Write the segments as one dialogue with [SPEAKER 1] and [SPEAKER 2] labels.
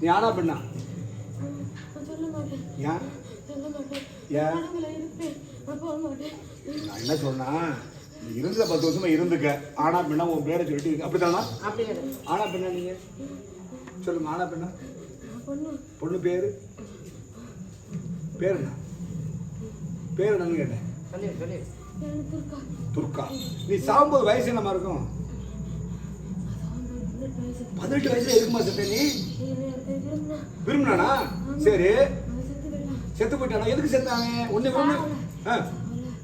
[SPEAKER 1] நீ ஆனா பெண்ணா. என்ன சொன்னா? இருந்த பத்து வருஷமா இருந்துக்க. ஆனா பெண்ணா உன் பேரை சொல்லிட்டு இருக்கு. அப்படித்தானா? ஆனா பெண்ணா நீங்க. சொல்லுங்க ஆனா பெண்ணா.
[SPEAKER 2] பொண்ணு
[SPEAKER 1] பேரு? பேர் என்ன? பேர் என்னன்னு கேட்டேன். துர்கா. நீ சாகும்போது வயசு என்னமா இருக்கும்?
[SPEAKER 2] பதினெட்டு
[SPEAKER 1] வயசுல இருக்குமா செத்த நீ?
[SPEAKER 2] விரும்பினா
[SPEAKER 1] விரும்பினானா? சரி.
[SPEAKER 2] செத்து போயிட்டான்?
[SPEAKER 1] போயிட்டானா எதுக்கு செத்தாங்க ஒண்ணு ஒண்ணு ஆ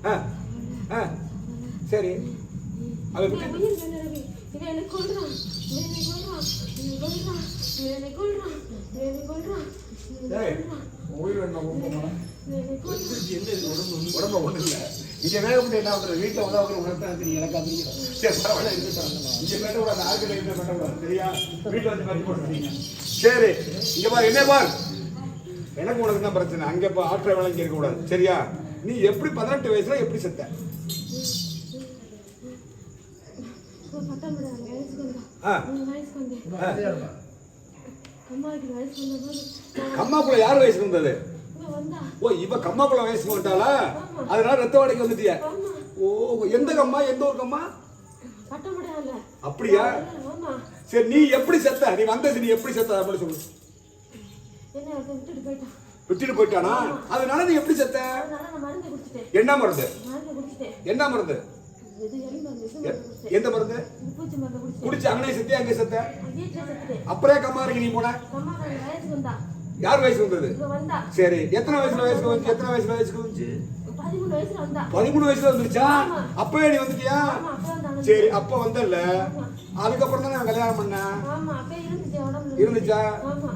[SPEAKER 1] ஆ ஆ. சரி. அவ
[SPEAKER 2] உயிர் என்ன
[SPEAKER 1] உடம்பு ஒண்ணு- உடம்பு ஒண்ணு இங்க வேக முடியும் என்ன பண்றது? வீட்டுல வந்து அவங்க உணர்த்தா தெரியும் எனக்கு அது தெரியும் சரி பரவாயில்ல. இருக்கட்டும் இங்க பேட்ட கூடாது ஆர்கிட்ட இருந்த பேட்ட கூடாது சரியா? வீட்டுல வந்து மாட்டி போட்டுறீங்க சரி இங்க பாரு என்ன பாரு? எனக்கு உனக்கு தான் பிரச்சனை? அங்க இப்ப ஆற்ற வேலை இங்க இருக்க கூடாது. சரியா? நீ எப்படி பதினெட்டு வயசுல எப்படி செத்த? கம்மாக்குள்ள யார் வயசுக்கு வந்தது? ஓ இவ கம்மாக்குள்ள வயசுக்கு வந்துட்டாளா அதனால ரத்த வாடகைக்கு வந்துட்டிய? ஓ எந்த கம்மா? எந்த ஒரு கம்மா? அப்படியா? சரி நீ எப்படி செத்த? நீ வந்தது நீ எப்படி செத்த? அப்படி சொல்லு.
[SPEAKER 2] விட்டுட்டு போயிட்டான்?
[SPEAKER 1] அதனால நீ எப்படி செத்த? என்ன மருந்து? என்ன மருந்து? எந்த மருந்து? குடிச்சு அங்கனே செத்தியா அங்கே செத்த.
[SPEAKER 2] நான் வீட்டுல செத்துட்டேன்
[SPEAKER 1] அப்புறே கம்மா இருக்கு நீ போன? யார் வயசு வந்தது? சரி எத்தனை வயசுல வயசுக்கு வந்து எத்தனை வயசுல வயசுக்கு
[SPEAKER 2] வந்தா?
[SPEAKER 1] பதிமூணு வயசுல வந்துருச்சா? அப்பவே நீ வந்துட்டியா? சரி அப்ப வந்தல்ல. அதுக்கப்புறம் தான் நான் கல்யாணம் பண்ணேன்
[SPEAKER 2] இருந்துச்சு.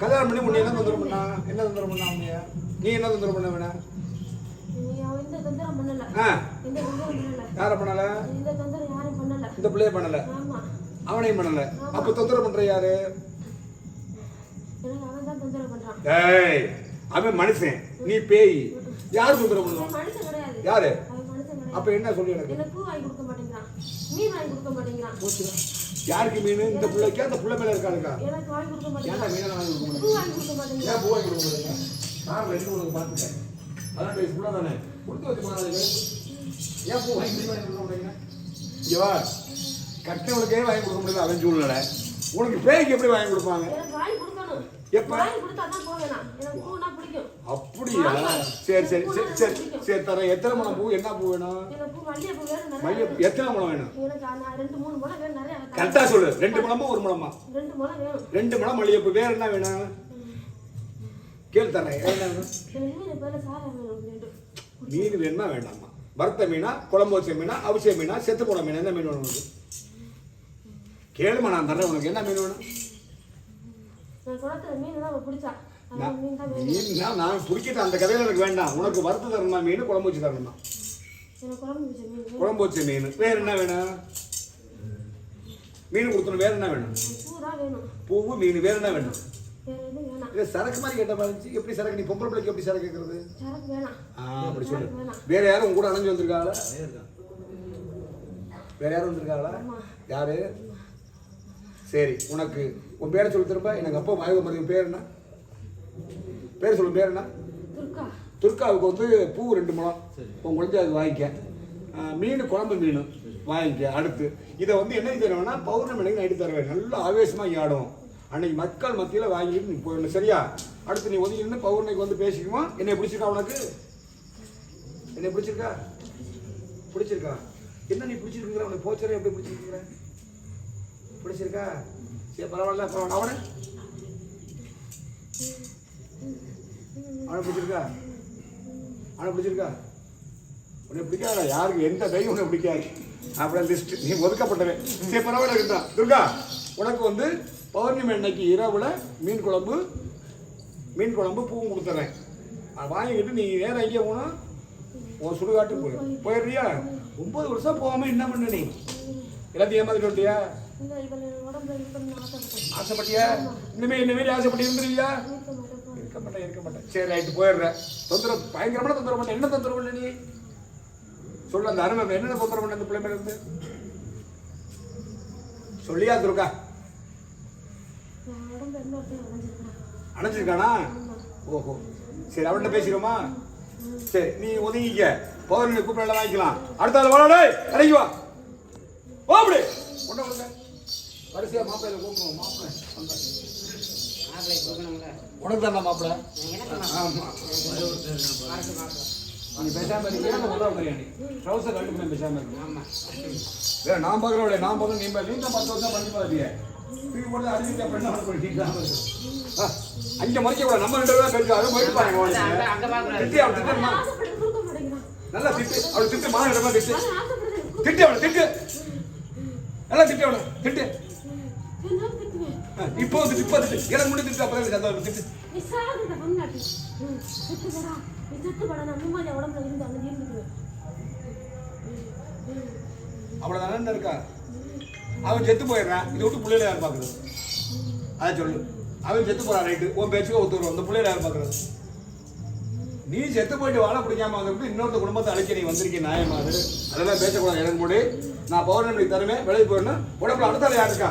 [SPEAKER 1] கல்யாணம் பண்ணி உன்னை என்ன தொந்தரவு பண்ணா? என்ன தொந்தரவு பண்ணா உன்னைய? நீ என்ன தொந்தரவு பண்ண வேணா? யார பண்ணல?
[SPEAKER 2] இந்த
[SPEAKER 1] பிள்ளைய பண்ணல. அவனையும் பண்ணல. அப்ப தொந்தரவு பண்ற யாரு?
[SPEAKER 2] எனக்கு அவன்
[SPEAKER 1] மனுஷன். நீ பேய். யார் தொந்தரவு
[SPEAKER 2] கிடையாது.
[SPEAKER 1] யாரு? அப்ப என்ன சொல்லி எனக்கு? யாருக்கு மீன்? இந்த பிள்ளைக்கா அந்த பிள்ளை மேல ஏன்டா
[SPEAKER 2] மாட்டேங்கிறான்.
[SPEAKER 1] மீனை வாங்கி கொடுக்க மாட்டேங்க ஏன் பூ வாங்கி கொடுக்க மாட்டேங்க? நான் ரெண்டு உனக்கு பார்த்துட்டேன். அதான் வயசு ஃபுல்லாக தானே. கொடுத்து வச்சு போனாங்க ஏன் பூ வாங்கி கொடுக்க வாங்கி கொடுக்க மாட்டேங்க. இங்க வா. கட்டினவளுக்கே வாங்கி கொடுக்க முடியல அவன் சூழ்நிலை. உனக்கு பேய்க்கு எப்படி வாங்கி கொடுப்பாங்க? அப்படியா? சரி சரி சரி சரி சரி தரேன். எத்தனை முளம் பூ? என்ன பூ வேணும்?
[SPEAKER 2] மல்லிகைப்பூ
[SPEAKER 1] எத்தனை முளம் வேணும்? கரெக்டா சொல்லு. ரெண்டு முளமா ஒரு முளமா
[SPEAKER 2] ரெண்டு
[SPEAKER 1] முளம் மல்லிகைப்பூ வேற என்ன வேணும்? கேள் தரேன்.
[SPEAKER 2] மீன் வேணும்
[SPEAKER 1] வேண்டாமா வறுத்த மீனா குழம்பு வச்ச மீனா அவிச்ச மீனா செத்து போன மீன் என்ன மீன் வேணும் கேளுமா நான் தரேன். உனக்கு என்ன மீன் வேணும்?
[SPEAKER 2] நான் குளத்துல மீன் தான் அவ பிடிச்சா. அந்த
[SPEAKER 1] மீன்னா நான் பிடிக்கிட்ட கதையில எனக்கு வேண்டாம். உனக்கு வறுத்து தரணுமா மீன்? குழம்பு வச்சு தரணுமா?
[SPEAKER 2] குழம்பு வச்ச மீன்
[SPEAKER 1] வேற என்ன வேணும்? மீன் கொடுத்தணும் வேற என்ன வேணும்? பூவு மீன். வேற என்ன வேணும்? இல்ல சரக்கு மாதிரி கேட்ட மாதிரி. எப்படி சரக்கு? நீ பொம்பளை பிள்ளைக்கு எப்படி சரக்கு கேட்கறது ஆ அப்படி சொல்லு. வேற யாரும் உங்க கூட அணைஞ்சு வந்திருக்காங்களா வேற யாரும் வந்திருக்காங்களா. யாரு? சரி உனக்கு உன் பேரை சொல்லு திரும்ப. எனக்கு அப்பா வாய்வு மருந்து பேர் என்ன? பேர் சொல்லு பேர் என்ன?
[SPEAKER 2] துர்கா.
[SPEAKER 1] துர்காவுக்கு வந்து பூ ரெண்டு முழம். உன் குழந்தை அது வாங்கிக்க. மீன் குழம்பு மீன் வாங்கிக்க அடுத்து. இதை வந்து என்ன தருவேன்னா பௌர்ணமி அன்னைக்கு நைட்டு தருவேன் நல்லா ஆவேசமாக ஆடும் அன்னைக்கு மக்கள் மத்தியில் வாங்கிட்டு நீ போயிடணும் சரியா? அடுத்து நீ ஒதுங்கி இருந்து பௌர்ணமிக்கு வந்து பேசிக்குமா? என்னை பிடிச்சிருக்கா உனக்கு? என்னை பிடிச்சிருக்கா? பிடிச்சிருக்கா? என்ன நீ பிடிச்சிருக்கிற உனக்கு போச்சரை எப்படி பிடிச்சிருக்கிற பிடிச்சிருக்கா? சரி பரவாயில்ல பரவாயில்ல அவனை. அவனை பிடிச்சிருக்கா? அவனை பிடிச்சிருக்கா? உன்னை பிடிக்காத யாருக்கு எந்த தைரியம் உன்னை பிடிக்காது. அப்புறம் லிஸ்ட் நீ ஒதுக்கப்பட்டவன். சரி பரவாயில்ல இருந்தா துர்கா உனக்கு வந்து பௌர்ணமி அன்னைக்கு இரவுல மீன் குழம்பு மீன் குழம்பு பூவும் கொடுத்துட்றேன் அதை வாங்கிக்கிட்டு நீ நேரம் எங்கே போகணும் உன் சுடுகாட்டு போயிடும் போயிடுறியா? ஒம்பது வருஷம் போகாம என்ன பண்ண நீ? எல்லாத்தையும் ஏமாத்திட்டு வந்துட்டியா? ஆசைப்பட்டியா? இனிமே இந்த மாதிரி ஆசைப்பட்டு இருந்துருவியா?
[SPEAKER 2] இருக்க மாட்டேன்
[SPEAKER 1] இருக்க மாட்டேன் சரி ரைட்டு போயிடுறேன். தொந்தரவு பயங்கரமான தொந்தரவு பண்ண என்ன தொந்தரவு இல்லை நீ? சொல்லு அந்த அருமை என்னென்ன தொந்தரவு பண்ண அந்த பிள்ளை இருந்து? சொல்லியா துர்கா? அணைஞ்சிருக்கானா? ஓஹோ. சரி அவன்கிட்ட பேசிடுமா சரி நீ ஒதுங்கிக்க. பௌர்ணமி கூப்பிட வாங்கிக்கலாம். அடுத்த ஆள் வாடா டேய் இறங்கி வா அப்படி. ஒன்றும் வரிசையா மாப்பிள்ளையில கூப்பிடுவோம். மாப்பிள்ளை
[SPEAKER 3] மாப்பிள்ளை கொடுக்கணும்ல
[SPEAKER 1] உனக்கு தானே மாப்பிள்ளை. ஆமா. நீ பேசாம இருக்கீங்க நம்ம உதவ கரியாணி ட்ரௌசர் கட்டுக்கணும் பேசாம இருக்கு
[SPEAKER 3] ஆமா.
[SPEAKER 1] வேற நான் பார்க்கறோட நான் பார்க்க நீ நீ தான் பத்து வருஷம் பண்ணி பாருங்க தூக்கி அங்கே மறைக்க கூட நம்ம ரெண்டு பேரும் பெருக்கு அதை போயிட்டு பாருங்க நல்லா திட்டு. அவள் திட்டு. மாநிலமா திட்டு. திட்டு திட்டு. நல்லா திட்டு திட்டு. இப்போ திட்டு இப்போ திட்டு எனக்கு முடி திட்டு அப்புறம் சந்தோஷம் திட்டு
[SPEAKER 2] நீ சாகுத பொண்ணாட்டி ம், செத்து போடா. நீ செத்து போடா நான் நிம்மதியா உடம்புல இருந்து அங்க இருந்துக்குவேன்
[SPEAKER 1] அவ்வளோ தானே இருக்கா? அவன் செத்து போயிடுறான். இதை விட்டு பிள்ளைல யார் பார்க்குறது? அதை சொல்லு. அவன் செத்து போறான் ரைட்டு உன் பேச்சுக்கு ஒத்துருவோம் அந்த பிள்ளைல யார் பார்க்குறது? நீ செத்து போயிட்டு வாழ பிடிக்காம வந்துட்டு இன்னொருத்த குடும்பத்தை அழைக்க நீ வந்திருக்கீங்க நியாயமா அது? அதெல்லாம் பேசக்கூடாது எனக்கு முடி நான் பௌர்ணமி தருவேன் விலைக்கு போயிடணும். உடம்புல அடுத்தால யார் இருக்கா?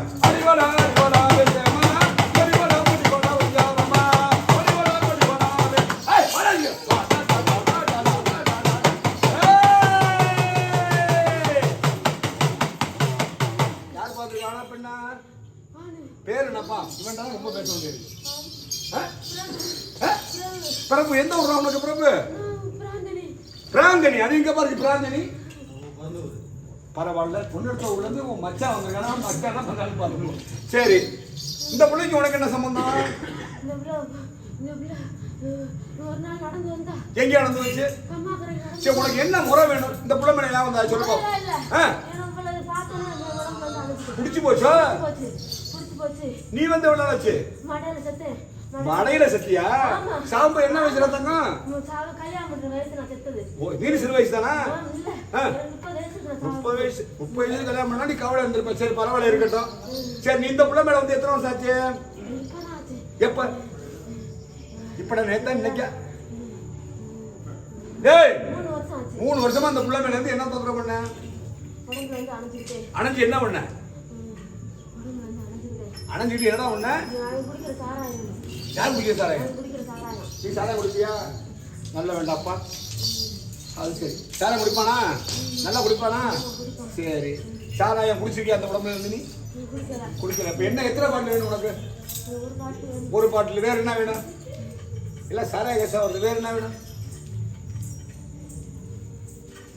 [SPEAKER 1] தோண்டி பிரபு எந்த ஊர் உனக்கு பிரபு?
[SPEAKER 2] பிராந்தனி
[SPEAKER 1] அது எங்க பாருங்க பிராந்தனி பரவாயில்ல பொண்ணுத்த ஊர்ல இருந்து உன் மச்சான் வந்திருக்கானா மச்சான் வந்தாலும் பாத்துக்கோ சரி இந்த பிள்ளைக்கு உனக்கு என்ன சம்பந்தம்? எங்க நடந்து வச்சு சரி உனக்கு என்ன முறை வேணும்? இந்த பிள்ளை மேல ஏன் வந்தா
[SPEAKER 2] சொல்லுங்க
[SPEAKER 1] பிடிச்சு போச்சோ. நீ வந்து எவ்வளவு ஆச்சு?
[SPEAKER 2] மடையில செத்து.
[SPEAKER 1] மடையில சத்தியா. சாம்பு என்ன வயசுல தங்கம்?
[SPEAKER 2] நான்
[SPEAKER 1] சிறு வயசு தானா?
[SPEAKER 2] முப்பது
[SPEAKER 1] வயசு முப்பது வயசு கல்யாணம் பண்ணா நீ கவலை இருந்திருப்ப. சரி பரவாயில்ல இருக்கட்டும். சரி நீ இந்த பிள்ளை மேல வந்து எத்தனை வருஷம் ஆச்சு? எப்ப? இப்ப நேத்தா இன்னைக்கா? டேய்!
[SPEAKER 2] மூணு வருஷம்
[SPEAKER 1] அந்த பிள்ளை மேல இருந்து என்ன தொந்தரவு பண்ண? அணைஞ்சு என்ன பண்ண?
[SPEAKER 2] அண்ணன்
[SPEAKER 1] அணைஞ்சிட்டு என்னடா
[SPEAKER 2] உன்ன?
[SPEAKER 1] யார் குடிக்கிற சாராயம்? நீ சாராயம் குடிப்பியா? நல்ல வேண்டாப்பா. அது சரி. சாராயம் குடிப்பானா? நல்லா குடிப்பானா? சரி. சாராயம் குடிச்சிருக்கியா அந்த உடம்புல இருந்து நீ? குடிக்கல. இப்போ என்ன எத்தனை பாட்டில் வேணும் உனக்கு?
[SPEAKER 2] ஒரு
[SPEAKER 1] பாட்டில். வேறு என்ன வேணும்? இல்லை சாராய கேசா வருது. வேறு என்ன வேணும்?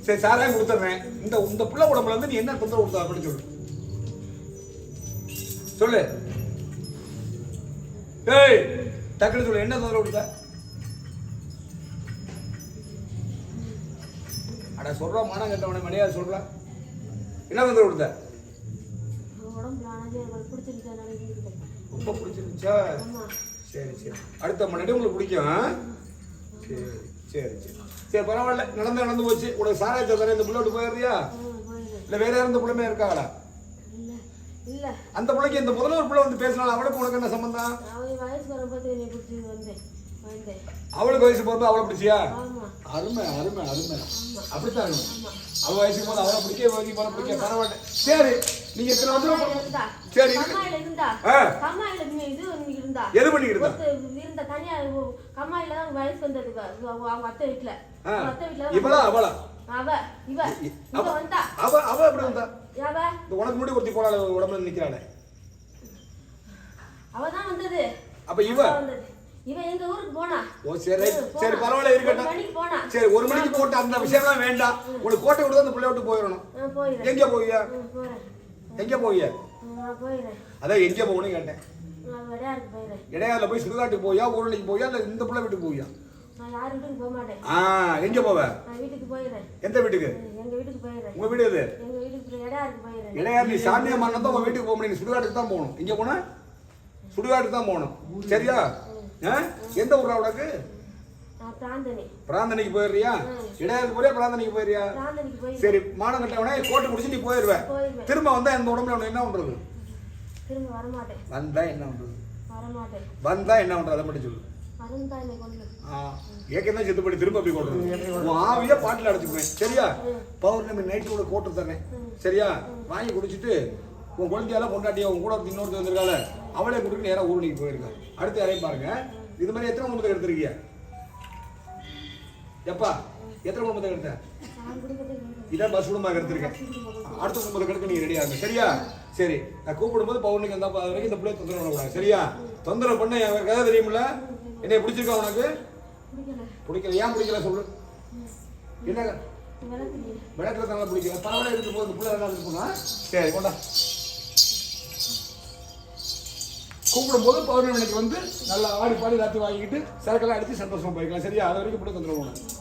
[SPEAKER 1] சரி சாராயம் கொடுத்துட்றேன் இந்த இந்த பிள்ளை உடம்புல இருந்து நீ என்ன தொந்தரவு கொடுத்தா அப்படின்னு சொல்லு. சொல்லு. ஏய் டக்குனு சொல்லு. என்ன தொந்தரவு கொடுத்த? அட சொல்றா மனம் கட்டவன மணியா சொல்றா. என்ன தொந்தரவு கொடுத்த? ரொம்ப பிடிச்சிருந்துச்சா? சரி சரி. அடுத்த மணி உங்களுக்கு பிடிக்கும்? சரி சரி சரி. சரி பரவாயில்ல. நடந்து நடந்து போச்சு. உனக்கு சாராயத்தை தர இந்த பிள்ளை போயிடுறியா? இல்ல வேற யாரும் இந்த பிள்ளைமே இருக்காங்களா? அந்த பிள்ளைக்கு இந்த முதல்ல ஒரு பிள்ளை வந்து பேசினாலும் அவளுக்கு உனக்கு என்ன சம்பந்தம்?
[SPEAKER 2] அவன் வயசு வரும்போது என்னை பிடிச்சி வந்தேன் வந்தேன்
[SPEAKER 1] அவளுக்கு வயசு போகும்போது அவளை பிடிச்சியா?
[SPEAKER 2] ஆமா.
[SPEAKER 1] அருமை அருமை அருமை. அப்படித்தான். இருக்கணும்.
[SPEAKER 2] ஆமா.
[SPEAKER 1] அவ வயசுக்கு போது அவளை பிடிக்க பிடிக்க பரவாயில்ல. சரி. நீங்க எத்தனை வந்து சரி.
[SPEAKER 2] கம்மாயில இருந்தா. கம்மாயில நீ இது இருந்தா.
[SPEAKER 1] எது பண்ணிக்கிட்டு
[SPEAKER 2] இருந்த? தனியா கம்மாயில தான் வயசு வந்தது அவங்க அத்தை. அவங்க அத்தை வீட்டுல
[SPEAKER 1] இவளா அவளா?
[SPEAKER 2] அவ இவ. இவ வந்தா.
[SPEAKER 1] அவ அவ எப்படி வந்தா?
[SPEAKER 2] அவ?
[SPEAKER 1] உனக்கு முடி ஒருத்தி போறாள் உடம்புல நிக்கிறாளே.
[SPEAKER 2] அவ தான் வந்தது.
[SPEAKER 1] அப்ப இவ?
[SPEAKER 2] அவ வந்தது. இவ எங்க ஊருக்கு போனா?
[SPEAKER 1] ஓ சரி. சரி பரவாயில்ல இருக்கட்டும். சரி ஒரு மணிக்கு போட்டு அந்த விஷயம்லாம் வேண்டாம். உனக்கு கோட்டை விட்டு அந்த பிள்ளை விட்டு போயிடணும். எங்க
[SPEAKER 2] போறேன்.
[SPEAKER 1] எங்க
[SPEAKER 2] போய்
[SPEAKER 1] அதான் எங்க போகணும் கேட்டேன். இடையால போய் சுடுகாட்டுக்கு போயா ஊரலைக்கு போயா இல்ல இந்த பிள்ளை வீட்டுக்கு போயா எங்க போவ? எந்த வீட்டுக்கு? உங்க வீடு எது? இடையாறு நீ சாமியா மரணம் தான் உங்க வீட்டுக்கு போக முடியும் சுடுகாட்டுக்கு தான் போகணும். இங்க போனா? சுடுகாட்டுக்கு தான் போகணும். சரியா? எந்த ஊரா உனக்கு? பிராந்தனைக்கு போயிடுறியா? இடையாருக்கு போறியா பிராந்தனைக்கு போயிடுறியா?
[SPEAKER 2] பிராந்தனிக்கு போய்
[SPEAKER 1] சரி மானம் கட்டவனே கோட்டை முடிச்சு நீ போயிடுவ
[SPEAKER 2] போயிடுவேன்.
[SPEAKER 1] திரும்ப வந்தா இந்த உடம்புல உனக்கு என்ன பண்றது?
[SPEAKER 2] திரும்ப வரமாட்டேன்.
[SPEAKER 1] வந்தா என்ன பண்றது? வந்தா என்ன பண்றது? அதை மட்டும் சொல்லு. ஏற்கனவே செத்து போய் திரும்ப அப்படி கொண்டு ஆவியா பாட்டில் அடைச்சுக்குவேன் சரியா? பௌர்ணமி நைட்டு கூட கோட்டு தரேன். சரியா? வாங்கி குடிச்சிட்டு உன் குழந்தையால பொண்டாட்டியா உன் கூட இன்னொருத்தர் வந்திருக்கால அவளே கூட்டிட்டு நேராக ஊருணிக்கு போயிருக்கா. அடுத்து யாரையும் பாருங்க. இது மாதிரி எத்தனை குடும்பத்தை எடுத்திருக்கீங்க எப்பா எத்தனை குடும்பத்தை
[SPEAKER 2] எடுத்தேன்
[SPEAKER 1] இதான் பஸ் குடும்பமாக எடுத்திருக்கேன் அடுத்த குடும்பத்தை எடுக்க நீங்க ரெடியா இருங்க சரியா? சரி நான் கூப்பிடும்போது பவுனுக்கு வந்தா அது வரைக்கும் இந்த பிள்ளைய தொந்தரவு பண்ணக்கூடாது. சரியா? தொந்தரவு பண்ண எனக்கு கதை தெரியுமில்ல என்னைய பிடிச்சிருக்கா உனக்கு?
[SPEAKER 2] பிடிக்கல.
[SPEAKER 1] ஏன் பிடிக்கல சொல்லு? என்ன? விளக்கில் தானே பிடிக்கல. பரவாயில்ல இருக்கு போது பிள்ளை நல்லா இருக்கு சரி கொண்டா. கூப்பிடும் போது பௌர்ணமிக்கு வந்து நல்லா ஆடி பாடி ராத்தி வாங்கிக்கிட்டு சரக்கெல்லாம் அடித்து சந்தோஷமா போய்க்கலாம். சரியா? அது வரைக்கும் பிள்ளை தொந்தரவு பண்ணு